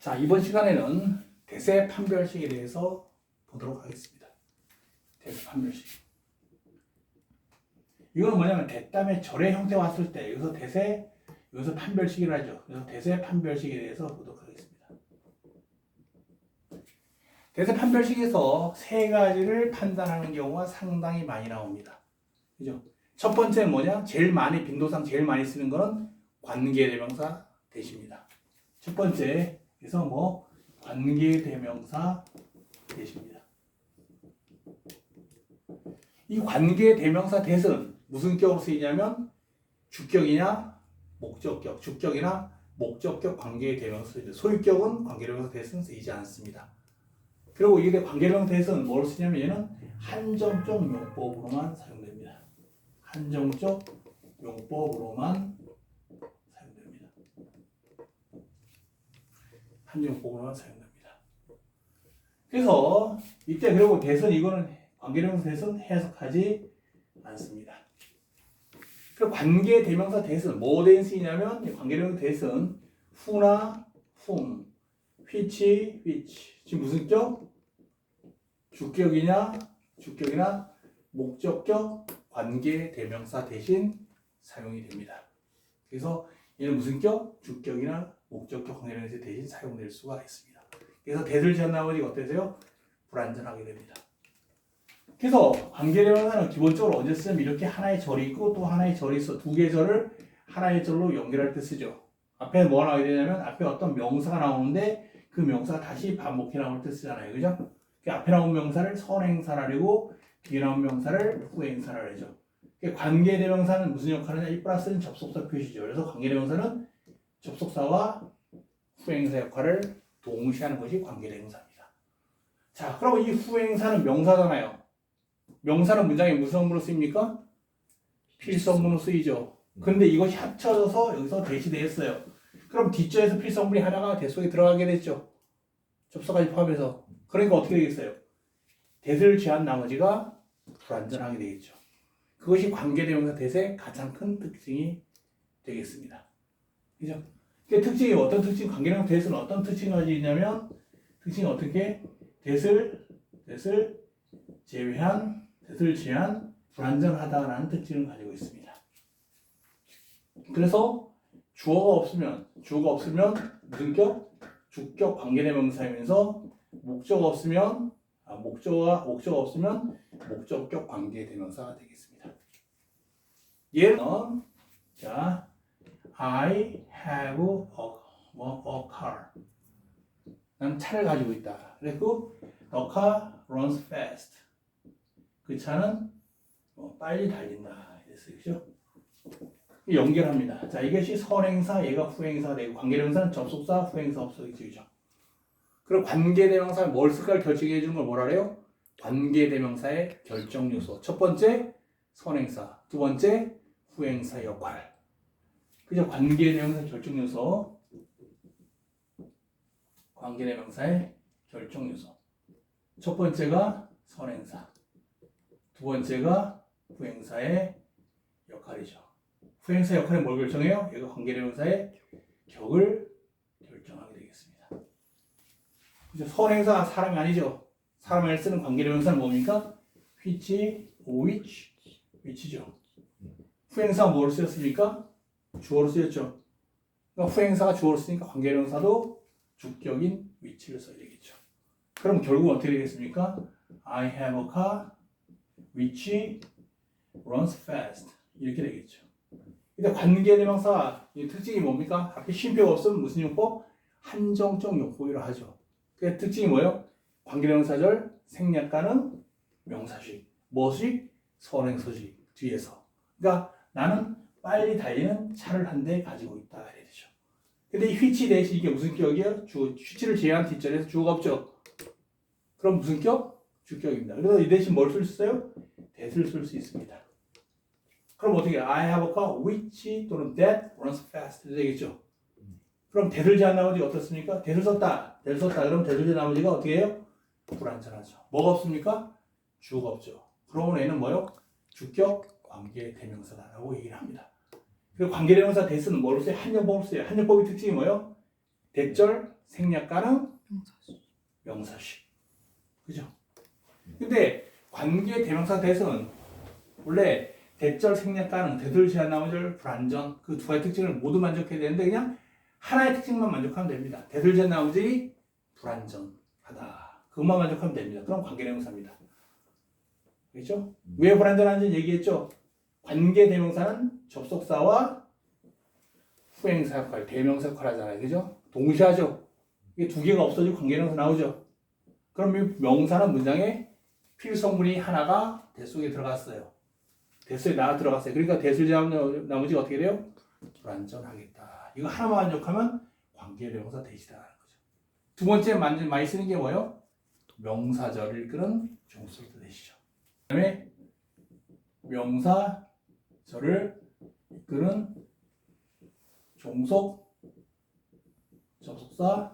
자, 이번 시간에는 대세 판별식에 대해서 보도록 하겠습니다. 대세 판별식. 이거는 뭐냐면 대담의 절의 형태 왔을 때 여기서 대세, 여기서 판별식이라 하죠. 그래서 대세 판별식에 대해서 보도록 하겠습니다. 대세 판별식에서 세 가지를 판단하는 경우가 상당히 많이 나옵니다. 그죠? 첫 번째는 뭐냐? 제일 많이 빈도상 제일 많이 쓰는 거는 관계대명사 대시입니다. 첫 번째 그래서 뭐 관계 대명사 대시입니다. 이 관계 대명사 대는 무슨 격으로 쓰이냐면 주격이냐 목적격, 주격이나 목적격 관계 대명사 쓰이죠. 소유격은 관계 대명사 대는 쓰이지 않습니다. 그리고 이게 관계 대명사 대는 뭘 쓰냐면 얘는 한정적 용법으로만 사용됩니다. 한정적 용법으로만 사용됩니다. 한정법으로만 사용됩니다. 그래서 이때 그리고 대선 이거는 관계대명사 대선 해석하지 않습니다. 그 관계 대명사 대선 뭐에 쓰이냐면 이 관계대명사 대선 후나 whom, which, which 지금 무슨 격? 주격이냐 주격이나 목적격 관계 대명사 대신 사용이 됩니다. 그래서 얘는 무슨 격? 주격이나 목적격 관계 대명사 대신 사용될 수가 있습니다. 그래서 대들 지은 나머지 어떠세요? 불완전하게 됩니다. 그래서 관계대명사는 기본적으로 언제 쓰면 이렇게 하나의 절이 있고 또 하나의 절이 있어 두 개의 절을 하나의 절로 연결할 때 쓰죠. 앞에 뭐가 나오게 되냐면 앞에 어떤 명사가 나오는데 그 명사가 다시 반복해 나올 때 쓰잖아요. 그죠? 그 앞에 나온 명사를 선행사라고 뒤에 나온 명사를 후행사라 하죠. 그 관계대명사는 무슨 역할을 하냐? 이 플러스는 접속사 표시죠. 그래서 관계대명사는 접속사와 후행사 역할을 동시에 하는 것이 관계대명사입니다. 자, 그럼 이 후행사는 명사잖아요. 명사는 문장에 무슨 어문으로 쓰입니까? 필수어문으로 쓰이죠. 근데 이것이 합쳐져서 여기서 대시되었어요. 그럼 뒷절에서 필수어문이 하나가 대 속에 들어가게 됐죠. 접속까지 포함해서. 그러니까 어떻게 되겠어요? 대를 취한 나머지가 불완전하게 되겠죠. 그것이 관계대명사 대세의 가장 큰 특징이 되겠습니다. 그죠? 그 특징이 어떤 특징, 관계대명사 대세는 어떤 특징을 가지고 있냐면 특징이 어떻게 대를 대를 제외한 뜻을 제한 불완전하다라는 특징을 가지고 있습니다. 그래서 주어가 없으면 주어가 없으면 무슨 격? 주격 관계대명사이면서 목적 없으면 아, 목적과 목적 없으면 목적격 관계대명사가 되겠습니다. 예는 자 I have a, 뭐, a car. 난 차를 가지고 있다. 그리고 a car runs fast. 그 차는 어, 빨리 달린다. 이랬어요. 그죠? 연결합니다. 자, 이것이 선행사, 얘가 후행사 되고 관계대명사는 접속사, 후행사 없어지죠. 그리고 관계대명사 뭘 쓸까 결정해 주는 걸 뭐라 그래요? 관계대명사의 결정 요소. 첫 번째 선행사, 두 번째 후행사 역할. 그죠? 관계 대명사 결정 요소. 관계 대명사의 결정 요소. 첫 번째가 선행사. 두 번째가 후행사의 역할이죠. 후행사 역할은 뭘 결정해요? 얘가 관계 대명사의 격을 결정하게 되겠습니다. 그죠? 선행사 사람이 아니죠. 사람을 쓰는 관계 대명사는 뭡니까? which, which, which죠. 후행사가 뭘 쓰였습니까? 주어로 쓰였죠. 그러니까 후행사가 주어로 쓰니까 관계대명사도 주격인 which를 써야 되겠죠. 그럼 결국 어떻게 되겠습니까? I have a car which runs fast 이렇게 되겠죠. 근데 관계대명사 이 특징이 뭡니까? 앞에 쉼표가 없으면 무슨 용법? 한정적 용법이라 하죠. 그 특징이 뭐예요? 관계대명사절 생략가는 명사식, 뭐식? 선행서식 뒤에서. 그러니까 나는 빨리 달리는 차를 한 대 가지고 있다 이래야 되죠. 근데 이 휘치 대신 이게 무슨 격이에요? 주 휘치를 제외한 뒷절에서 주어가 없죠. 그럼 무슨 격? 주격입니다. 그래서 이 대신 뭘 쓸 수 있어요? that을 쓸 수 있습니다. 그럼 어떻게? I have a car which 또는 that runs fast 되겠죠. 그럼 that을 제한 나머지 어떻습니까? that을 썼다. that을 썼다. 그럼 that을 제한 나머지가 어떻게 해요? 불완전하죠. 뭐가 없습니까? 주어가 없죠. 그러면 얘는 뭐요? 주격 관계 대명사다라고 얘기를 합니다. 그리고 관계 대명사 that은 뭐로 써요? 한정법으로 써요. 한정법의 특징이 뭐예요? 대절 생략 가능 명사시. 명사시. 그죠? 근데 관계 대명사 대선 원래 대절 생략 가능, 대절 제한 나머절 불안전 그 두 가지 특징을 모두 만족해야 되는데 그냥 하나의 특징만 만족하면 됩니다. 대절 제한 나머지 불안전하다. 그것만 만족하면 됩니다. 그럼 관계 대명사입니다. 그렇죠? 왜 불안전한지 얘기했죠? 관계 대명사는 접속사와 후행사 역할, 대명사 역할 하잖아요. 그죠? 동시에 하죠. 이게 두 개가 없어지고 관계명사 나오죠. 그럼 이 명사는 문장에 필성문이 하나가 대 속에 들어갔어요. 대 속에 나가 들어갔어요. 그러니까 제한 나머지가 어떻게 돼요? 불안전하겠다. 이거 하나만 만족하면 관계명사 대시다라는 거죠. 두 번째 많이, 쓰는 게 뭐예요? 명사절을 이끄는 종속도 대시죠. 그 다음에 명사 절을 이끄는 종속 접속사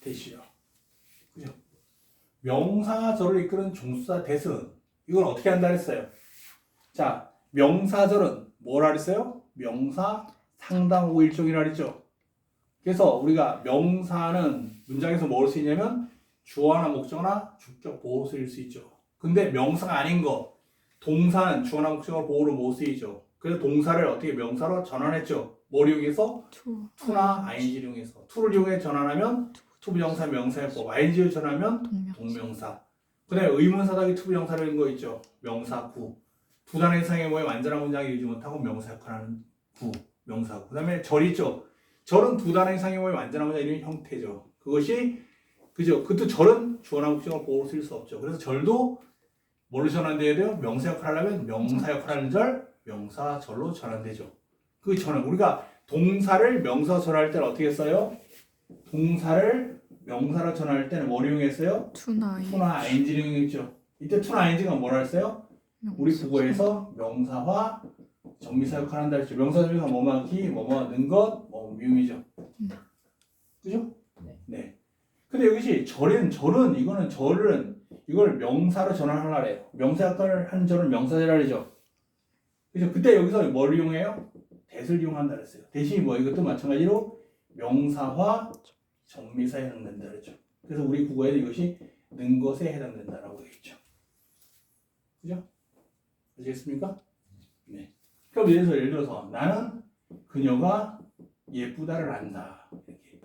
대시요. 그죠? 명사절을 이끄는 종수사 대승 이걸 어떻게 한다 했어요? 자, 명사절은 뭐라 그랬어요? 명사 상당호 일종이라 그랬죠. 그래서 우리가 명사는 문장에서 뭐로 쓰이냐면 주어나 목적어나 주격 보호로 쓰일 수 있죠. 근데 명사가 아닌 거 동사는 주어나 목적어 보호로 못 쓰이죠. 그래서 동사를 어떻게 명사로 전환했죠. 뭘 이용해서? 투. 투나 ing를 이용해서. 투를 이용해 전환하면 투부정사 명사해법. ing를 전하면 동명사. 동명사. 그 다음에 의문사답이 투부정사를 이런 거 있죠? 명사 구. 두 단어 이상의 모에 완전한 문장이 이루지 못하고 명사 역할하는 구. 명사 구. 그 다음에 절 있죠? 절은 두 단어 이상의 모에 완전한 문장이 이루는 형태죠. 그것이 그죠? 그것도 절은 주어나 목적어 보호로 쓸 수 없죠. 그래서 절도 뭘로 전환돼야 돼요 명사 역할을 하려면 명사 역할하는 절 명사 절로 전환되죠 그 전환 우리가 동사를 명사 전할 때는 어떻게 써요? 동사를 명사로 전할 때는 뭘 이용했어요? 투나 이. 투나 ing를 이용했죠. 이때 투나 ing가 뭐라 했어요? 우리 국어에서 명사화 정미사 역할을 한다 했죠. 명사 중에서 뭐뭐하기, 뭐뭐하는 것, 뭐 미음이죠. 그죠? 네. 네. 근데 여기시 절은 절은 이거는 절은 이걸 명사로 전환하래요. 명사 역할을 하는 절은 명사절이라 그러죠. 그죠? 그때 여기서 뭘 이용해요? 대를 이용한다 그랬어요. 대신이 뭐 이것도 마찬가지로 명사화 정미사에 해당된다 그랬죠. 그래서 우리 국어에는 이것이 는 것에 해당된다라고 되어 있죠. 그죠? 아시겠습니까? 네. 그럼 예를 들어서, 예를 들어서 나는 그녀가 예쁘다를 안다. 이렇게.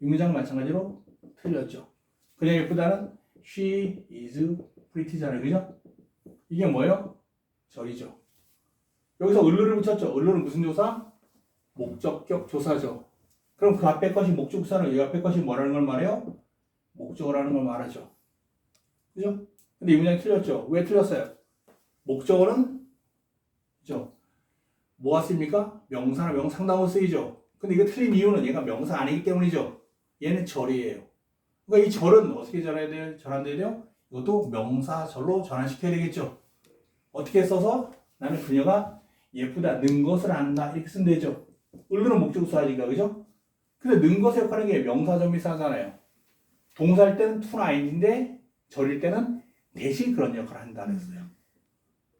이 문장 마찬가지로 틀렸죠. 그녀 예쁘다는 she is pretty잖아요. 그죠? 이게 뭐예요? 절이죠. 여기서 을루를 붙였죠. 을루는 무슨 조사? 목적격 조사죠. 그럼 그 앞에 것이 목적사는 이 앞에 것이 뭐라는 걸 말해요? 목적어라는 걸 말하죠. 그죠? 근데 이 문장이 틀렸죠. 왜 틀렸어요? 목적어는 그죠? 뭐가 쓰입니까? 명사나 명상당으로 쓰이죠. 근데 이거 틀린 이유는 얘가 명사 아니기 때문이죠. 얘는 절이에요. 그러니까 이 절은 어떻게 전해야 돼요? 전환돼야 돼요? 이것도 명사절로 전환시켜야 되겠죠. 어떻게 써서 나는 그녀가 예쁘다, 는 것을 안다 이렇게 쓰면 되죠. 을루는 목적사 하니까 그죠? 근데 는 것의 역할은 게 명사점미사잖아요. 동사일 때는 투나 ing인데 절일 때는 대신 그런 역할을 한다 그랬어요.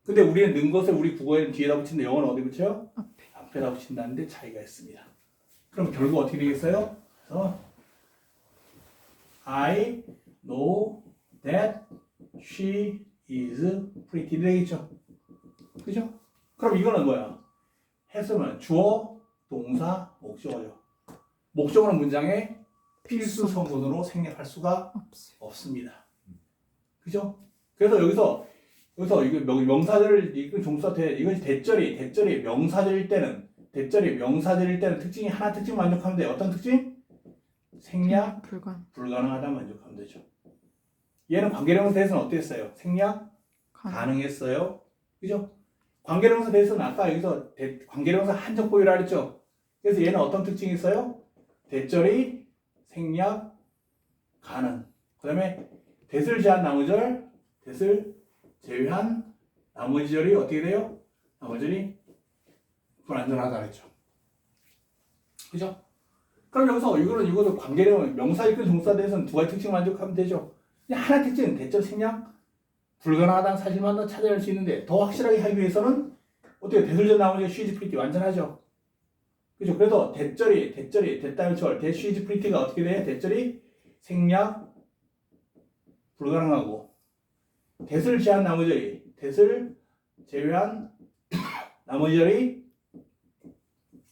근데 우리는 는 것을 우리 국어에는 뒤에다 붙이는데 영어는 어디 붙여요? 앞에. 앞에다 붙인다는데 차이가 있습니다. 그럼 결국 어떻게 되겠어요? 그래서 I know that she is pretty 되겠죠. 그죠? 그럼 이거는 뭐야? 했으면 주어, 동사, 목적어죠. 목적어는 문장에 필수 성분으로 생략할 수가. 없습니다. 그죠? 그래서 여기서 여기서 이거 명, 명사절을 이건 종사 대 이건 대절이 대절이 명사절일 때는 대절이 명사절일 때는 특징이 하나 특징 만족하면 돼. 어떤 특징? 생략 불가능. 불가능하다 만족하면 되죠. 얘는 관계령사 대해서는 어땠어요? 생략 가능. 가능했어요. 그죠? 관계령사 대해서는 아까 여기서 대, 관계령사 한적 보유라 그랬죠. 그래서 얘는 어떤 특징이 있어요? 대절이 생략 가능. 그다음에 대을 제한 나머절 대을 제외한 나머지 절이 어떻게 돼요? 나머지 절이 불안전하다 그랬죠. 그죠? 그럼 여기서 이거는 이거도 관계령 명사 이끌 종사 대해서는 두 가지 특징 만족하면 되죠. 하나 특징 대절 생략 불가능하다는 사실만 더 찾아낼 수 있는데 더 확실하게 하기 위해서는 어떻게 대설전 나오는 쉬지 프리티 완전하죠. 그죠? 그래서 대절이 대절이 철 대쉬즈 프리티가 어떻게 돼? 대절이 생략 불가능하고 대를 제한 나머지 대를 제외한 나머지 절이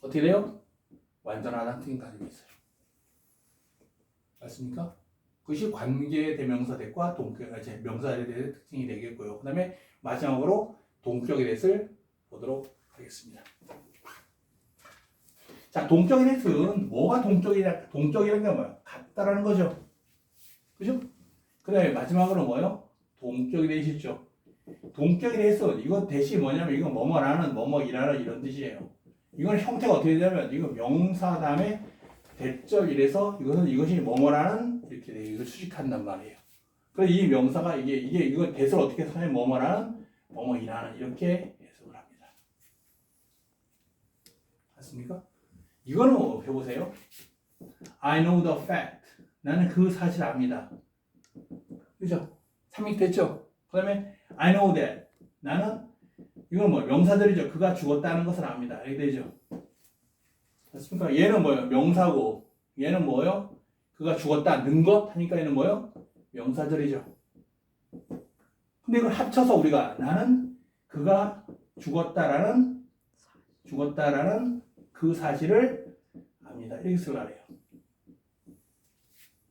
어떻게 돼요? 완전하다는 특징 가지고 있어요. 맞습니까? 그것이 관계 대명사 대과 동격 아, 제 명사에 대해 특징이 되겠고요. 그 다음에 마지막으로 동격에 대해서 보도록 하겠습니다. 자, 동격의 대해서는 뭐가 동격이냐? 동격이라는 게 뭐야? 같다라는 거죠. 그죠? 그 다음에 마지막으로 뭐요? 동격에 대해시죠. 동격에 대해서 이거 대시 뭐냐면 이거 뭐뭐라는 뭐뭐이라는 이런 뜻이에요. 이건 형태가 어떻게 되냐면 이거 명사 다음에 대절 이래서 이것은 이것이 뭐뭐라는 이렇게 돼 이걸 수식한단 말이에요. 그래서 이 명사가 이게 이게 이거 대설 어떻게 하냐면 뭐뭐라는 뭐뭐이라는 이렇게 해석을 합니다. 맞습니까? 이거는 뭐 해보세요. I know the fact. 나는 그 사실 압니다. 그죠? 삼익 됐죠? 그 다음에 I know that. 나는 이건 뭐 명사들이죠. 그가 죽었다는 것을 압니다. 이렇게 되죠. 맞습니까? 얘는 뭐예요? 명사고 얘는 뭐예요? 그가 죽었다는 것 하니까 얘는 뭐예요? 명사절이죠. 근데 이걸 합쳐서 우리가 나는 그가 죽었다라는 죽었다라는 그 사실을 압니다. 이렇게 쓰라래요.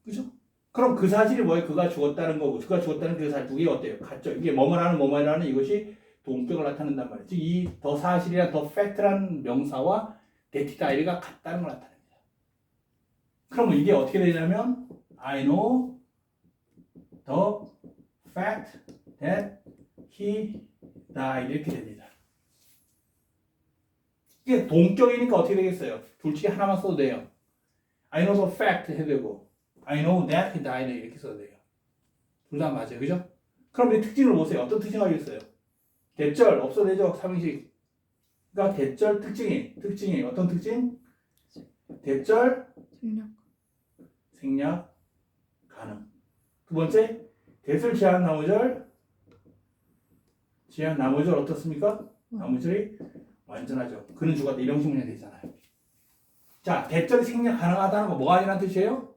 그죠? 그럼 그 사실이 뭐예요? 그가 죽었다는 거고 그가 죽었다는 그 사실 두 개 어때요? 같죠? 이게 뭐뭐라는 뭐뭐라는 이것이 동격을 나타낸단 말이에요. 즉 이 더 사실이란 더 팩트라는 명사와 데티다이가 같다는 걸 나타냅니다. 그러면 이게 어떻게 되냐면 I know the fact that he died 이렇게 됩니다. 이게 동격이니까 어떻게 되겠어요? 둘 중에 하나만 써도 돼요. I know the fact 해도 되고 I know that he died 이렇게 써도 돼요. 둘 다 맞아요. 그죠? 그럼 이 특징을 보세요. 어떤 특징 가지고 있어요? 대절 없어내죠. 삼행식. 그러니까 대절 특징이 특징이 어떤 특징? 대절 생략 생략 가능. 두 번째 대절 제한 나무절 제한 나무절 어떻습니까? 나무절이 완전하죠. 그는 죽었다 이런 식문이 되잖아요. 자 대절이 생략 가능하다는 거 뭐가 아니란 뜻이에요?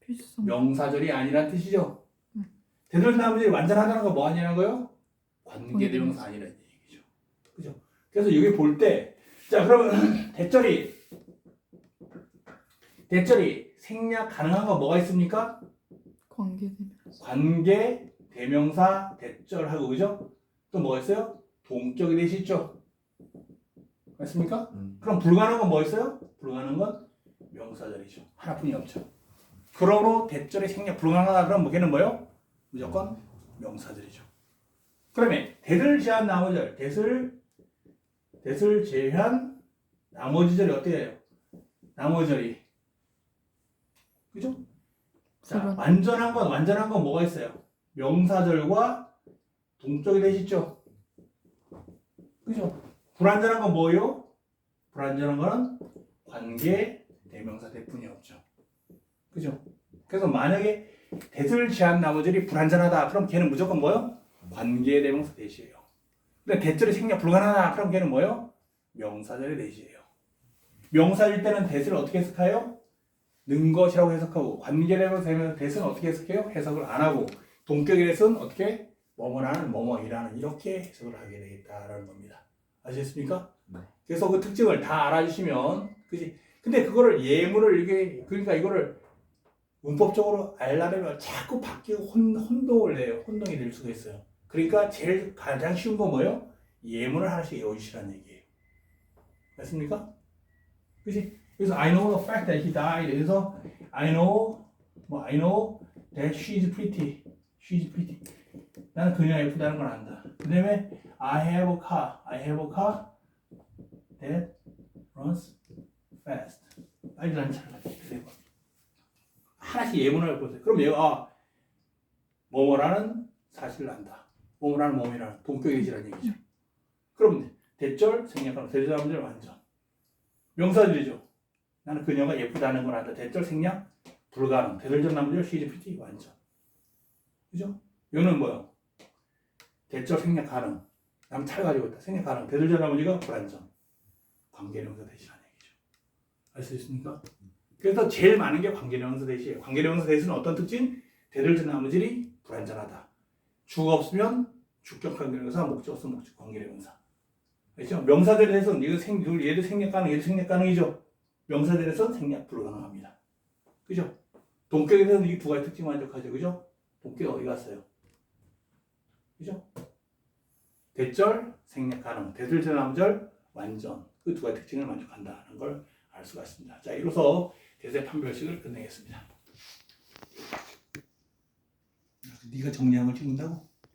필수성 명사절이 아니란 뜻이죠. 음. 대절 나무절이 완전하다는 거 뭐 아니라는 거요? 관계 관계 대명사 아니라는 얘기죠. 그죠? 그래서 여기 볼 때, 자, 그러면 대절이, 대절이 생략 가능한 거 뭐가 있습니까? 관계되면서 관계, 대명사, 대절하고, 그죠? 또 뭐가 있어요? 동격이 되시죠? 맞습니까? 음. 그럼 불가능한 건 뭐 있어요? 불가능한 건 명사절이죠. 하나뿐이 없죠. 그러므로 대절이 생략 불가능하다 그러면 걔는 뭐예요? 무조건 명사절이죠. 그러면 대를 제한 나머절, 대를 대를 제한 나머지 절이 어떻게 해요? 나머지 절이 그죠? 자, 불안. 완전한 건 완전한 건 뭐가 있어요? 명사절과 동적이 되시죠? 그죠? 불완전한 건 뭐예요? 불완전한 거는 관계 대명사 대뿐이 없죠. 그죠? 그래서 만약에 대를 제한 나머지이 불완전하다. 그럼 걔는 무조건 뭐요? 관계 대명사 대시예요. 근데 대절이 생략 불가능하다. 그럼 걔는 뭐요? 명사절의 대시예요. 명사일 때는 대를 어떻게 해석해요? 는 것이라고 해석하고 관계 대명사 되면 대는 어떻게 해석해요? 해석을 안 하고 동격의 대는 어떻게 뭐뭐라는 뭐뭐이라는 이렇게 해석을 하게 되겠다라는 겁니다. 아시겠습니까? 네. 그래서 그 특징을 다 알아주시면 그지? 근데 그거를 예문을 이게 그러니까 이거를 문법적으로 알려면 자꾸 바뀌고 혼, 혼동을 내요. 혼동이 될 수가 있어요. 그러니까 제일 가장 쉬운 건 뭐예요? 예문을 하나씩 외워주시라는 얘기예요. 맞습니까? 그지? 그래서 I know the fact that he died. 그래서 I know, 뭐 I know that she's pretty. She's pretty. 나는 그녀가 예쁘다는 걸 안다. 그 다음에 I have a car. I have a car that runs fast. 빨리 가는 차를 있어요. 하나씩 예문을 보세요. 그럼 얘가 아, 뭐뭐라는 사실을 안다. 뭐뭐라는 몸이라는 동격이지라는 얘기죠. 그럼 대절 생략하면 대절하면 완전. 명사들이죠. 나는 그녀가 예쁘다는 걸 안다. 대절 생략 불가능. 대절적 나머지 시즈피티 완전. 그죠? 이거는 뭐요? 대절 생략 가능. 남 차를 가지고 있다. 생략 가능. 대절적 나머지가 불완전. 관계명사 대신하는 얘기죠. 알 수 있습니까? 그래서 제일 많은 게 관계대명사 대시예요. 관계대명사 대시는 어떤 특징? 대들전 나머질이 불완전하다. 주가 없으면 주격 관계대명사, 목적 없으면 목적 관계대명사. 그렇죠? 명사들에 대해서는 이거 생, 둘, 얘도 생략 가능, 얘도 생략 가능이죠. 명사들에 대해서는 생략 불가능합니다. 그죠? 동격에 대해서는 이 두 가지 특징 만족하죠. 그죠? 동격 어디 갔어요? 그죠? 대절 생략 가능, 대들전 나머절 완전 그 두 가지 특징을 만족한다는 걸 알 수가 있습니다. 자, 이로써 대세 판별식을 끝내겠습니다. 네가 정리한 걸 찍는다고?